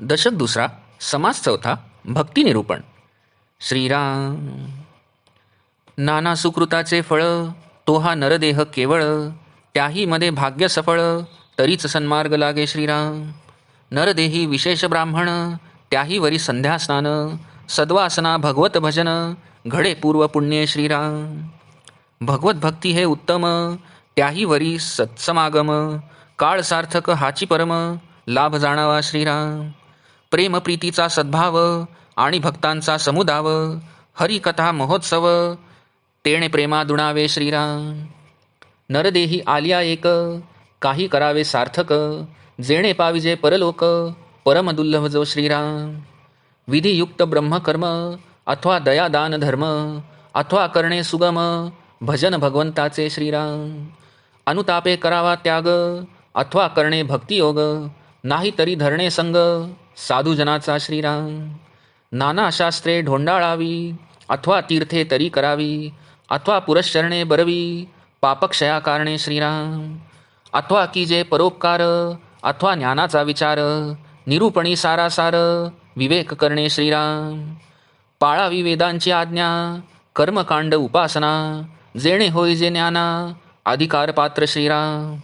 दशक दुसरा समास चौथा भक्ती निरूपण. श्रीराम. नाना सुकृताचे फळ तो हा नरदेह केवळ त्याही मध्ये भाग्य सफळ तरीच सन्मार्ग लागे श्रीराम. नरदेही विशेष ब्राह्मण त्याही वरी संध्या स्नान सद्वासना भगवत भजन घडे पूर्व पुण्ये श्रीराम. भगवत भक्ती हे उत्तम त्याही वरी सत्समागम काळ सार्थक हाची परम लाभ जाणावा श्रीराम. प्रेम प्रीतीचा सद्भाव आणि भक्तांचा समुदाव हरिकथा महोत्सव तेणे प्रेमा दुणावे श्रीराम. नरदेही आलिया एक काही करावे सार्थक जेणे पाविजे परलोक परमदुर्लभ जो श्रीराम. विधियुक्त ब्रह्मकर्म अथवा दयादान धर्म अथवा करणे सुगम भजन भगवंताचे श्रीराम. अनुतापे करावा त्याग अथवा करणे भक्तियोग नाही तरी धरणे संग साधुजनाचा श्रीराम. नाना शास्त्रे ढोंडाळावी अथवा तीर्थे तरी करावी अथवा पुरश्चरणे बरवी पापक्षया कारणे श्रीराम. अथवा की जे परोपकार अथवा ज्ञानाचा विचार निरूपणी सारासार विवेक करणे श्रीराम. पाळावी वेदांची आज्ञा कर्मकांड उपासना जेणे होई जे ज्ञाना अधिकार पात्र श्रीराम.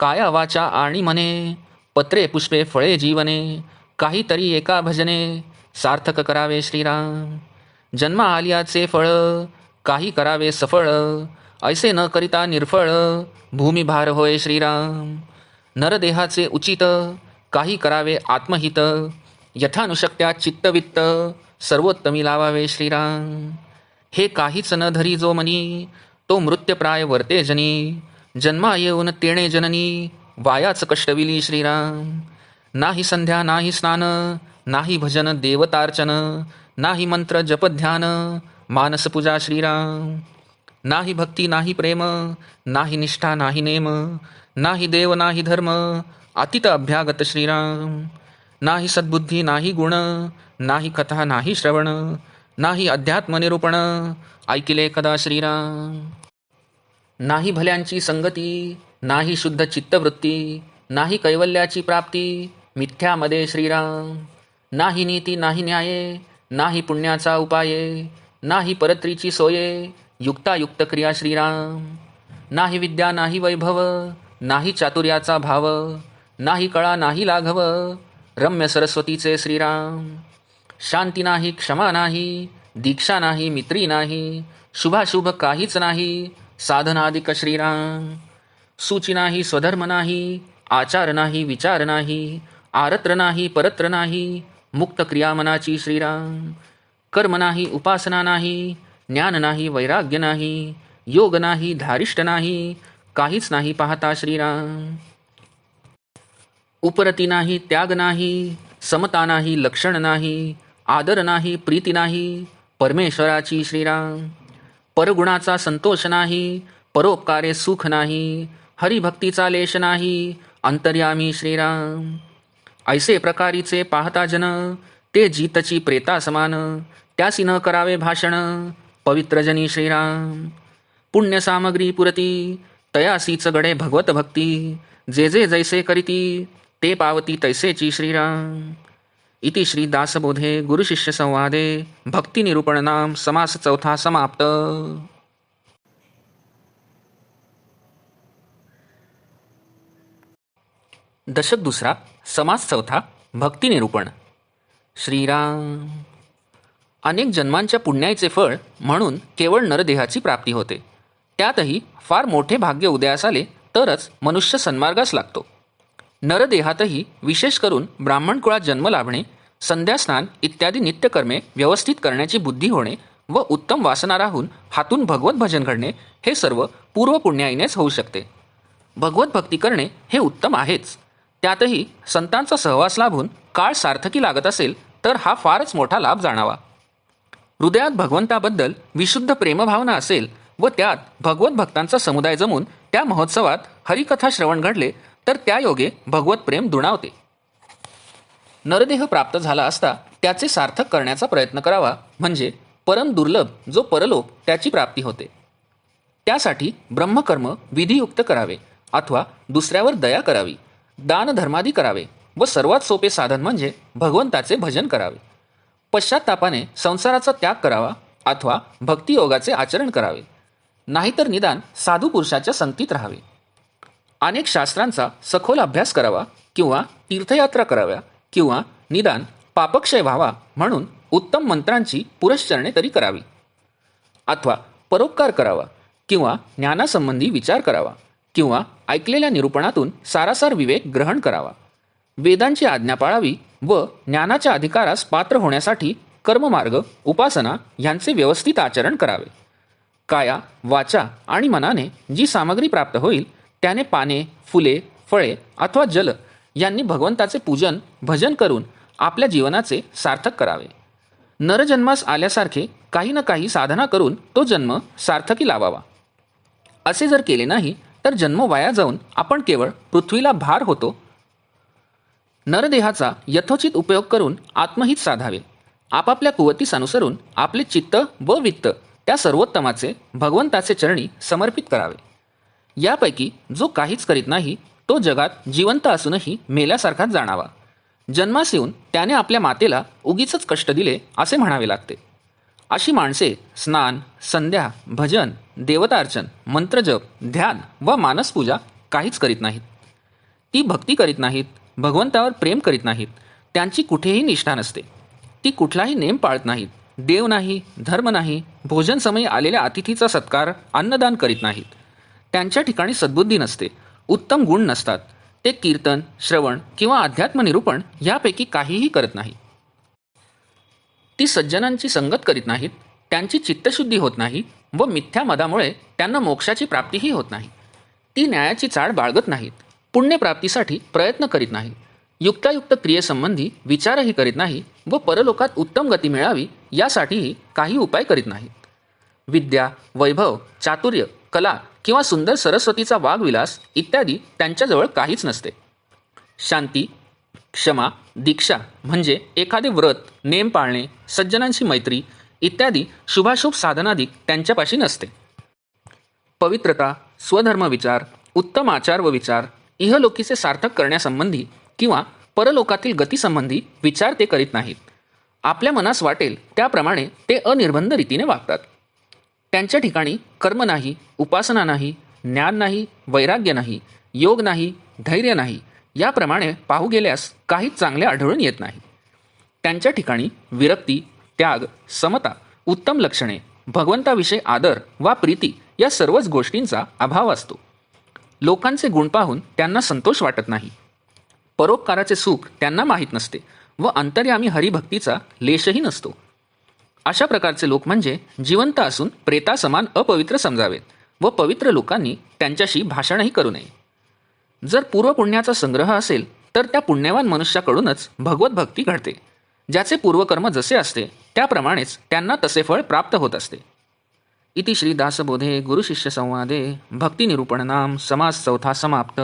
काया वाचा आणि मने पत्रे पुष्पे फळे जीवने काहीतरी एका भजने सार्थक करावे श्रीराम. जन्मा आलियाचे फळ काही करावे सफळ ऐसे न करिता निर्फळ भूमिभार होय श्रीराम. नरदेहाचे उचित काही करावे आत्महित यथानुशक्त्या चित्तवित्त सर्वोत्तमी लावावे श्रीराम. हे काहीच न धरी जो मनी तो मृत्यप्राय वर्ते जनी जन्मा येऊन तेणे जननी वायाच कष्टविली श्रीराम. नाही संध्या नाही स्नान नाही भजन देवतार्चन नाही मंत्र जपध्यान मानसपूजा श्रीराम. नाही भक्ती नाही प्रेम नाही निष्ठा नाही नेम नाही देव नाही धर्म अतित अभ्यागत श्रीराम. नाही सद्बुद्धी नाही गुण नाही कथा नाही श्रवण नाही अध्यात्मनिरूपण ऐकिले कदा श्रीराम. नाही भल्यांची संगती नाही शुद्ध चित्तवृत्ती नाही कैवल्याची प्राप्ती मिथ्यामध्ये श्रीराम. नाही नीती नाही न्याये नाही पुण्याचा उपाये नाही परत्रीची सोये युक्तायुक्त क्रिया श्रीराम. नाही विद्या नाही वैभव नाही चातुर्याचा भाव नाही कळा नाही लाघव रम्य सरस्वतीचे श्रीराम. शांती नाही क्षमा नाही दीक्षा नाही मित्री नाही शुभाशुभ काहीच नाही साधनादिक श्रीराम. सूची नाही स्वधर्म नाही आचार नाही विचार नाही आरत्र नाही परत्र नाही मुक्त क्रिया मनाची श्रीराम. कर्म नाही उपासना नाही ज्ञान नाही वैराग्य नाही योग नाही धारिष्ट नाही काहीच नाही पाहता श्रीराम. उपरती नाही त्याग नाही समता नाही लक्षण नाही आदर नाही प्रीती नाही परमेश्वराची श्रीराम. परगुणाचा संतोष नाही परोपकारे सुख नाही हरिभक्तीचा लेश नाही अंतर्यामी श्रीराम. ऐसे प्रकारीचे पाहता जन ते जीतची प्रेता समान त्यासी न करावे भाषण पवित्रजनी श्रीराम. पुण्य सामग्री पुरती तयासीच गडे भगवत भक्ती जे जे जैसे करीती ते पावती तैसेची श्रीराम. इति श्री दासबोधे गुरुशिष्य संवादे भक्ती निरूपण नाम समास चौथा समाप्त. दशक दुसरा समास चौथा भक्ती निरूपण. श्रीराम. अनेक जन्मांच्या पुण्याचे फळ म्हणून केवळ नरदेहाची प्राप्ती होते. त्यातही फार मोठे भाग्य उदयास आले तरच मनुष्य सन्मार्गास लागतो. नरदेहातही विशेष करून ब्राह्मण कुळात जन्म लाभणे संध्यास्नान इत्यादी नित्यकर्मे व्यवस्थित करण्याची बुद्धी होणे व उत्तम वासना राहून हातून भगवत भजन घडणे हे सर्व पूर्व पुण्याईनेच होऊ शकते. भगवत भक्ती करणे हे उत्तम आहेच. त्यातही संतांचा सहवास लाभून काळ सार्थकी लागत असेल तर हा फारच मोठा लाभ जाणावा. हृदयात भगवंताबद्दल विशुद्ध प्रेमभावना असेल व त्यात भगवत भक्तांचा समुदाय जमून त्या महोत्सवात हरिकथा श्रवण घडले तर त्या योगे भगवत प्रेम दुणावते. नरदेह प्राप्त झाला असता त्याचे सार्थक करण्याचा प्रयत्न करावा म्हणजे परम दुर्लभ जो परलोक त्याची प्राप्ती होते. त्यासाठी ब्रह्मकर्म विधियुक्त करावे अथवा दुसऱ्यावर दया करावी. दानधर्मादी करावे व सर्वात सोपे साधन म्हणजे भगवंताचे भजन करावे. पश्चात्तापाने संसाराचा त्याग करावा अथवा भक्तियोगाचे आचरण करावे. नाहीतर निदान साधू पुरुषाच्या संगतीत राहावे. अनेक शास्त्रांचा सखोल अभ्यास करावा किंवा तीर्थयात्रा कराव्या किंवा निदान पापक्षय व्हावा म्हणून उत्तम मंत्रांची पुरश्चरणे तरी करावी. अथवा परोपकार करावा किंवा ज्ञानासंबंधी विचार करावा. किंवा ऐकलेल्या निरूपणातून सारासार विवेक ग्रहण करावा. वेदांची आज्ञा पाळावी व ज्ञानाच्या अधिकारास पात्र होण्यासाठी कर्ममार्ग उपासना यांचे व्यवस्थित आचरण करावे. काया वाचा आणि मनाने जी सामग्री प्राप्त होईल त्याने पाने फुले फळे अथवा जल यांनी भगवंताचे पूजन भजन करून आपल्या जीवनाचे सार्थक करावे. नरजन्मास आल्यासारखे काही ना काही साधना करून तो जन्म सार्थकी लावावा. असे जर केले नाही तर जन्म वाया जाऊन आपण केवळ पृथ्वीला भार होतो. नरदेहाचा यथोचित उपयोग करून आत्महित साधावे. आपापल्या कुवतीस अनुसरून आपले चित्त व वित्त त्या सर्वोत्तमाचे भगवंताचे चरणी समर्पित करावे. यापैकी जो काहीच करीत नाही तो जगात जिवंत असूनही मेल्यासारखाच जाणावा. जन्मास येऊन त्याने आपल्या मातेला उगीच कष्ट दिले असे म्हणावे लागते. अशी माणसे स्नान संध्या भजन देवतार्चन मंत्रजप ध्यान व मानसपूजा काहीच करीत नाहीत. ती भक्ती करीत नाहीत भगवंतावर प्रेम करीत नाहीत त्यांची कुठेही निष्ठा नसते. ती कुठलाही नेम पाळत नाहीत देव नाही धर्म नाही भोजन समयी आलेल्या अतिथीचा सत्कार अन्नदान करीत नाहीत. त्यांच्या ठिकाणी सद्बुद्धी नसते उत्तम गुण नसतात. ते कीर्तन श्रवण किंवा अध्यात्म निरूपण यापैकी काहीही करत नाही ती सज्जनांची संगत करीत नाहीत त्यांची चित्तशुद्धी होत नाही व मिथ्या मदामुळे त्यांना मोक्षाची प्राप्तीही होत नाही. ती न्यायाची चाळ बाळगत नाहीत पुण्यप्राप्तीसाठी प्रयत्न करीत नाही युक्तायुक्त क्रियेसंबंधी विचारही करीत नाही व परलोकात उत्तम गती मिळावी यासाठीही काही उपाय करीत नाहीत. विद्या वैभव चातुर्य कला किंवा सुंदर सरस्वतीचा वाघविलास इत्यादी त्यांच्याजवळ काहीच नसते. शांती क्षमा दीक्षा म्हणजे एखादे व्रत नेम पाळणे सज्जनांशी मैत्री इत्यादी शुभाशुभ साधनाधिक त्यांच्यापाशी नसते. पवित्रता स्वधर्म विचार उत्तम आचार व विचार इहलोकीचे सार्थक करण्यासंबंधी किंवा परलोकातील गतीसंबंधी विचार ते करीत नाहीत. आपल्या मनास वाटेल त्याप्रमाणे ते अनिर्बंध रीतीने वागतात. त्यांच्या ठिकाणी कर्म नाही उपासना नाही ज्ञान नाही वैराग्य नाही योग नाही धैर्य नाही याप्रमाणे पाहू गेल्यास काहीच चांगले आढळून येत नाही. त्यांच्या ठिकाणी विरक्ती त्याग समता उत्तम लक्षणे भगवंताविषयी आदर वा प्रीती या सर्वच गोष्टींचा अभाव असतो. लोकांचे गुण पाहून त्यांना संतोष वाटत नाही. परोपकाराचे सुख त्यांना माहीत नसते व अंतर्यामी हरिभक्तीचा लेशही नसतो. अशा प्रकारचे लोक म्हणजे जिवंत असून प्रेतासमान अपवित्र समजावेत व पवित्र लोकांनी त्यांच्याशी भाषणही करू नये. जर पूर्वपुण्याचा संग्रह असेल तर त्या पुण्यवान मनुष्याकडूनच भगवत भक्ती घडते. ज्याचे पूर्वकर्म जसे असते त्याप्रमाणेच त्यांना तसे फळ प्राप्त होत असते. इति श्री दासबोधे गुरुशिष्य संवादे भक्तिनिरूपण नाम समास चौथा समाप्त.